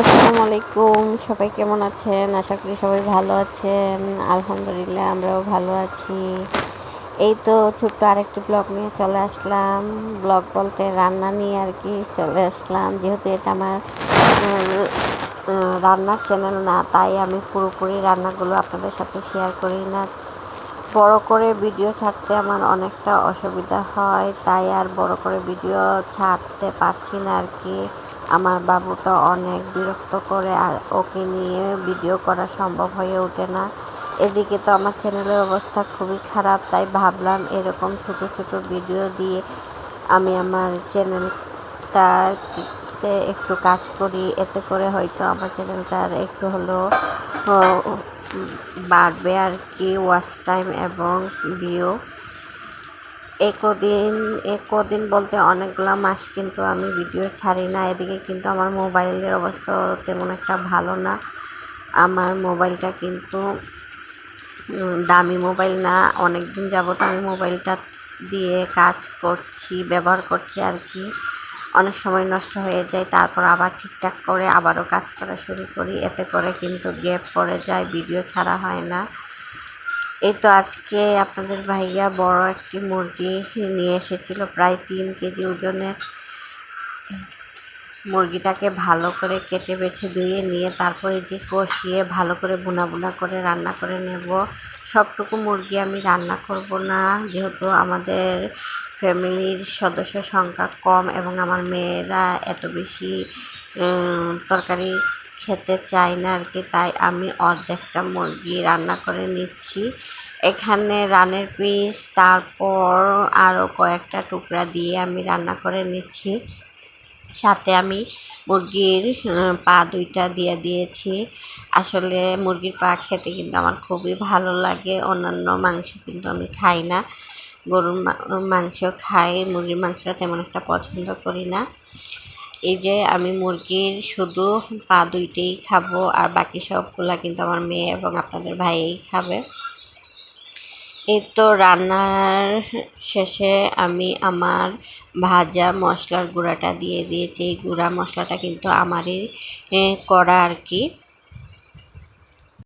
আসসালামু আলাইকুম, সবাই কেমন আছেন? আশা করি সবাই ভালো আছেন। আলহামদুলিল্লাহ, আমরাও ভালো আছি। এই তো ছোট্ট আরেকটি ব্লগ নিয়ে চলে আসলাম। ব্লগ বলতে রান্না নিয়ে আর কি চলে আসলাম। যেহেতু এটা আমার রান্নার চ্যানেল না, তাই আমি পুরোপুরি রান্নাগুলো আপনাদের সাথে শেয়ার করি না। বড় করে ভিডিও ছাড়তে আমার অনেকটা অসুবিধা হয়, তাই আর বড় করে ভিডিও ছাড়তে পারছি না আর কি। আমার বাবুটা অনেক বিরক্ত করে আর ওকে নিয়ে ভিডিও করা সম্ভব হয়ে ওঠে না। এদিকে তো আমার চ্যানেলের অবস্থা খুবই খারাপ তাই ভাবলাম এরকম ছোট ছোট ভিডিও দিয়ে আমি আমার চ্যানেলটাতে একটু কাজ করি। এতে করে হয়তো আমার চ্যানেলটার একটু আহ, বাড়বে আর কি ওয়াচ টাইম এবং ভিউ এই কদিন এই কদিন বলতে অনেকগুলো মাস কিন্তু আমি ভিডিও ছাড়ি না। এদিকে কিন্তু আমার মোবাইলের অবস্থা তেমন একটা ভালো না। আমার মোবাইলটা কিন্তু দামি মোবাইল না। অনেক দিন যাবত আমি মোবাইলটা দিয়ে কাজ করছি, ব্যবহার করছি আর কি। অনেক সময় নষ্ট হয়ে যায়, তারপর আবার ঠিকঠাক করে আবারও কাজ করা শুরু করি। এতে করে কিন্তু গ্যাপ পড়ে যায় ভিডিও ছাড়া হয় না। এই তো আজকে আপনাদের ভাইয়া বড় একটি মুরগি নিয়ে এসেছিল, প্রায় তিন কেজি ওজনের মুরগিটাকে ভালো করে কেটে বেছে ধুয়ে নিয়ে তারপরে যে কষিয়ে ভালো করে বুনা বুনা করে রান্না করে নেব। সবটুকু মুরগি আমি রান্না করব না, যেহেতু আমাদের ফ্যামিলির সদস্য সংখ্যা কম এবং আমার মেয়েরা এত বেশি তরকারি খেতে চাই না আর কি, তাই আমি অর্ধেকটা মুরগি রান্না করে নিচ্ছি। এখানে রানের পিস, তারপর আরও কয়েকটা টুকরা দিয়ে আমি রান্না করে নিচ্ছি। সাথে আমি মুরগির পা দুইটা দিয়ে দিয়েছি। আসলে মুরগির পা খেতে কিন্তু আমার খুবই ভালো লাগে, অন্যান্য মাংস কিন্তু আমি খাই না। গরুর মাংস খাই, মুরগির মাংসটা তেমন একটা পছন্দ করি না। এই যে আমি মুরগির শুধু পা দুইটাই খাব আর বাকি সবগুলা কিন্তু আমার মেয়ে এবং আপনাদের ভাইই খাবে। এই তো রান্নার শেষে আমি আমার ভাজা মশলার গুঁড়াটা দিয়ে দিয়েছি। এই গুঁড়া মশলাটা কিন্তু আমারই করা আর কি।